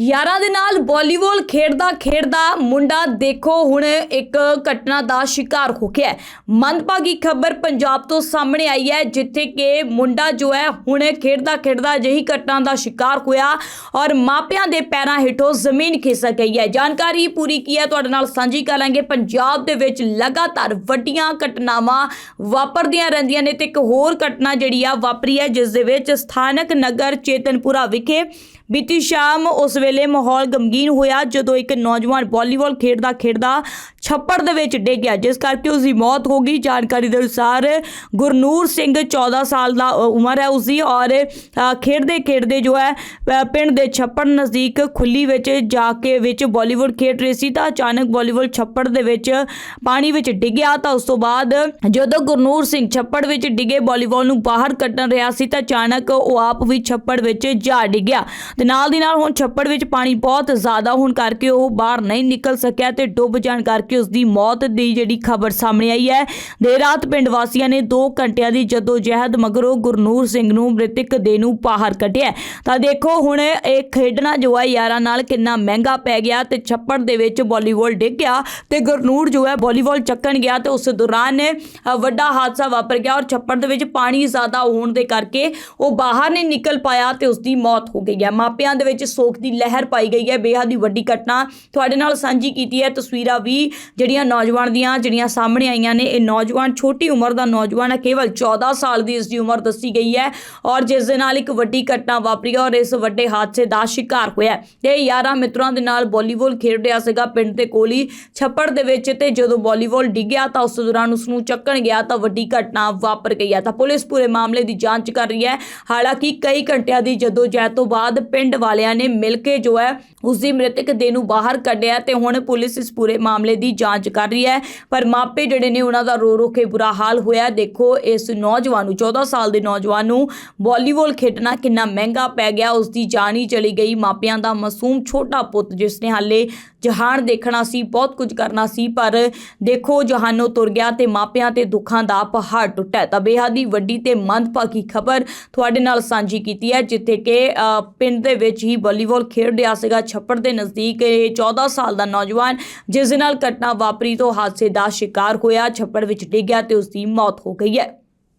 ਯਾਰਾਂ ਦੇ ਨਾਲ ਵਾਲੀਬਾਲ ਖੇਡਦਾ ਖੇਡਦਾ ਮੁੰਡਾ ਦੇਖੋ ਹੁਣ ਇੱਕ ਘਟਨਾ ਦਾ ਸ਼ਿਕਾਰ ਹੋ ਗਿਆ ਮੰਦਭਾਗੀ ਖਬਰ ਪੰਜਾਬ ਤੋਂ ਸਾਹਮਣੇ ਆਈ ਹੈ, ਜਿੱਥੇ ਕਿ ਮੁੰਡਾ ਜੋ ਹੈ ਹੁਣ ਖੇਡਦਾ ਖੇਡਦਾ ਅਜਿਹੀ ਘਟਨਾ ਦਾ ਸ਼ਿਕਾਰ ਹੋਇਆ ਔਰ ਮਾਪਿਆਂ ਦੇ ਪੈਰਾਂ ਹੇਠੋਂ ਜ਼ਮੀਨ ਖਿਸਕ ਗਈ ਹੈ। ਜਾਣਕਾਰੀ ਪੂਰੀ ਕੀ ਹੈ, ਤੁਹਾਡੇ ਨਾਲ ਸਾਂਝੀ ਕਰਾਂਗੇ। ਪੰਜਾਬ ਦੇ ਵਿੱਚ ਲਗਾਤਾਰ ਵੱਡੀਆਂ ਘਟਨਾਵਾਂ ਵਾਪਰਦੀਆਂ ਰਹਿੰਦੀਆਂ ਨੇ ਤੇ ਇੱਕ ਹੋਰ ਘਟਨਾ ਜਿਹੜੀ ਆ ਵਾਪਰੀ ਹੈ, ਜਿਸ ਦੇ ਵਿੱਚ ਸਥਾਨਕ ਨਗਰ ਚੇਤਨਪੁਰਾ ਵਿਖੇ ਬੀਤੀ ਸ਼ਾਮ ਉਸ ਵੇਲੇ ਮਾਹੌਲ ਗਮਗੀਨ ਹੋਇਆ ਜਦੋਂ ਇੱਕ ਨੌਜਵਾਨ ਵਾਲੀਬਾਲ ਖੇਡਦਾ ਖੇਡਦਾ ਛੱਪੜ ਦੇ ਵਿੱਚ ਡਿੱਗ ਗਿਆ, ਜਿਸ ਕਰਕੇ ਉਸ ਦੀ ਮੌਤ ਹੋ ਗਈ। ਜਾਣਕਾਰੀ ਦੇ ਅਨੁਸਾਰ ਗੁਰਨੂਰ ਸਿੰਘ 14 ਸਾਲ ਦਾ ਉਮਰ ਹੈ ਉਸ ਦੀ ਔਰ ਖੇਡਦੇ ਖੇਡਦੇ ਜੋ ਹੈ ਪਿੰਡ ਦੇ ਛੱਪੜ ਨਜ਼ਦੀਕ ਖੁੱਲੀ ਵਿੱਚ ਜਾ ਕੇ ਵਿੱਚ ਵਾਲੀਬਾਲ ਖੇਡ ਰਹੀ ਸੀ ਤਾਂ ਅਚਾਨਕ ਵਾਲੀਬਾਲ ਛੱਪੜ ਦੇ ਵਿੱਚ ਪਾਣੀ ਵਿੱਚ ਡਿੱਗਿਆ ਤਾਂ ਉਸ ਤੋਂ ਬਾਅਦ ਜਦੋਂ ਗੁਰਨੂਰ ਸਿੰਘ ਛੱਪੜ ਵਿੱਚ ਡਿੱਗੇ, ਵਾਲੀਬਾਲ ਨੂੰ ਬਾਹਰ ਕੱਢਣ ਰਿਹਾ ਸੀ ਤਾਂ ਅਚਾਨਕ ਉਹ ਆਪ ਵੀ ਛੱਪੜ ਵਿੱਚ ਜਾ ਡਿੱਗਿਆ। ਤੇ ਨਾਲ ਦੀ ਨਾਲ ਹੁਣ ਛੱਪੜ ਵਿੱਚ ਪਾਣੀ ਬਹੁਤ ਜ਼ਿਆਦਾ ਹੋਣ ਕਰਕੇ ਉਹ ਬਾਹਰ ਨਹੀਂ ਨਿਕਲ ਸਕਿਆ ਤੇ ਡੁੱਬ ਜਾਣ ਕਰਕੇ ਉਸ ਦੀ ਮੌਤ ਦੀ ਜਿਹੜੀ ਖਬਰ ਸਾਹਮਣੇ ਆਈ ਹੈ। ਦੇਰ ਰਾਤ ਪਿੰਡ ਵਾਸੀਆਂ ਨੇ 2 ਘੰਟਿਆਂ ਦੀ ਜਦੋਂ ਜਹਿਦ ਮਗਰੋਂ ਗੁਰਨੂਰ ਸਿੰਘ ਨੂੰ ਮ੍ਰਿਤਕ ਦੇ ਨੂੰ ਬਾਹਰ ਕੱਢਿਆ ਤਾਂ ਦੇਖੋ ਹੁਣ ਇਹ ਖੇਡਣਾ ਜੋ ਹੈ, ਯਾਰਾਂ ਨਾਲ ਕਿੰਨਾ ਮਹਿੰਗਾ ਪੈ ਗਿਆ ਤੇ ਛੱਪੜ ਦੇ ਵਿੱਚ ਵਾਲੀਬਾਲ ਡਿੱਗ ਗਿਆ ਤੇ ਗੁਰਨੂਰ ਜੋ ਹੈ ਵਾਲੀਬਾਲ ਚੱਕਣ ਗਿਆ ਤੇ ਉਸ ਦੌਰਾਨ ਵੱਡਾ ਹਾਦਸਾ ਵਾਪਰ ਗਿਆ ਔਰ ਛੱਪੜ ਦੇ ਵਿੱਚ ਪਾਣੀ ਜ਼ਿਆਦਾ ਹੋਣ ਦੇ ਕਰਕੇ ਉਹ ਬਾਹਰ ਨਹੀਂ ਨਿਕਲ ਪਾਇਆ ਤੇ ਉਸ ਦੀ ਮੌਤ ਹੋ ਗਈ ਹੈ। ਮਾਪਿਆਂ ਦੇ ਵਿੱਚ ਸੋਗ ਦੀ ਲਹਿਰ ਪਾਈ ਗਈ ਹੈ। ਬੇਹੱਦ ਹੀ ਵੱਡੀ ਘਟਨਾ ਤੁਹਾਡੇ ਨਾਲ ਸਾਂਝੀ ਕੀਤੀ ਹੈ। ਤਸਵੀਰਾਂ ਵੀ ਜਿਹੜੀਆਂ ਨੌਜਵਾਨ ਦੀਆਂ, ਜਿਹੜੀਆਂ ਸਾਹਮਣੇ ਆਈਆਂ ਨੇ। ਇਹ ਨੌਜਵਾਨ ਛੋਟੀ ਉਮਰ ਦਾ ਨੌਜਵਾਨ ਹੈ। ਕੇਵਲ 14 ਸਾਲ ਦੀ ਇਸ ਦੀ ਉਮਰ ਦੱਸੀ ਗਈ ਹੈ ਔਰ ਜਿਸ ਦੇ ਨਾਲ ਇੱਕ ਵੱਡੀ ਘਟਨਾ ਵਾਪਰੀ ਔਰ ਇਸ ਵੱਡੇ ਹਾਦਸੇ ਦਾ ਸ਼ਿਕਾਰ ਹੋਇਆ ਹੈ। ਤੇ ਯਾਰਾਂ ਮਿੱਤਰਾਂ ਦੇ ਨਾਲ ਵਾਲੀਬਾਲ ਖੇਡ ਰਿਹਾ ਸੀਗਾ। ਪਿੰਡ ਦੇ ਕੋਲੀ ਛੱਪੜ ਦੇ ਵਿੱਚ ਤੇ ਜਦੋਂ ਵਾਲੀਬਾਲ ਡਿੱਗਿਆ ਤਾਂ ਉਸ ਦੌਰਾਨ ਉਸ ਨੂੰ ਚੱਕਣ ਗਿਆ ਤਾਂ ਵੱਡੀ ਘਟਨਾ ਵਾਪਰ ਗਈ ਹੈ। ਤਾਂ ਪੁਲਿਸ ਪੂਰੇ ਮਾਮਲੇ ਦੀ ਜਾਂਚ ਕਰ ਰਹੀ ਹੈ। ਹਾਲਾਂਕਿ ਕਈ ਘੰਟਿਆਂ ਦੀ ਜਦੋਂ ਜਹਿਦ ਤੋਂ ਬਾਅਦ ਪਿੰਡ ਵਾਲਿਆਂ ਨੇ ਮਿਲ ਕੇ ਜੋ ਹੈ ਉਸ ਦੀ ਮ੍ਰਿਤਕ ਦੇਹ ਨੂੰ ਬਾਹਰ ਕੱਢਿਆ ਤੇ ਹੁਣ ਪੁਲਿਸ ਇਸ ਪੂਰੇ ਮਾਮਲੇ ਦੀ ਜਾਂਚ ਕਰ ਰਹੀ ਹੈ। ਪਰ ਮਾਪੇ ਜਿਹੜੇ ਨੇ ਉਹਨਾਂ ਦਾ ਰੋ ਰੋ ਕੇ ਬੁਰਾ ਹਾਲ ਹੋਇਆ। ਦੇਖੋ, ਇਸ ਨੌਜਵਾਨ ਨੂੰ 14 ਸਾਲ ਦੇ ਨੌਜਵਾਨ ਨੂੰ ਵਾਲੀਬਾਲ ਖੇਡਣਾ ਕਿੰਨਾ ਮਹਿੰਗਾ ਪੈ ਗਿਆ। ਉਸ ਦੀ ਜਾਨ ਹੀ ਚਲੀ ਗਈ। ਮਾਪਿਆਂ ਦਾ ਮਾਸੂਮ ਛੋਟਾ ਪੁੱਤ ਜਿਸ ਨੇ ਹਾਲੇ ਜਹਾਨ ਦੇਖਣਾ ਸੀ, ਬਹੁਤ ਕੁਝ ਕਰਨਾ ਸੀ, ਪਰ ਦੇਖੋ ਜਹਾਨੋਂ ਤੁਰ ਗਿਆ ਤੇ ਮਾਪਿਆਂ ਤੇ ਦੁੱਖਾਂ ਦਾ ਪਹਾੜ ਟੁੱਟਾ ਤਾਂ ਬੇਹੱਦ ਹੀ ਵੱਡੀ ਤੇ ਮੰਦਭਾਗੀ ਖਬਰ ਤੁਹਾਡੇ ਨਾਲ ਸਾਂਝੀ ਕੀਤੀ ਹੈ, ਜਿੱਥੇ ਕਿ ਪਿੰਡ ਦੇ ਵਿੱਚ ਹੀ ਵਾਲੀਬਾਲ ਖੇਡ ਰਿਹਾ ਸੀਗਾ ਛੱਪੜ ਦੇ ਨਜ਼ਦੀਕ। ਇਹ 14 ਸਾਲ ਦਾ ਨੌਜਵਾਨ, ਜਿਸ ਦੇ ਨਾਲ ਘਟਨਾ ਵਾਪਰੀ ਤੋਂ ਹਾਦਸੇ ਦਾ ਸ਼ਿਕਾਰ ਹੋਇਆ, ਛੱਪੜ ਵਿੱਚ ਡਿੱਗਿਆ ਤੇ ਉਸ ਦੀ ਮੌਤ ਹੋ ਗਈ ਹੈ।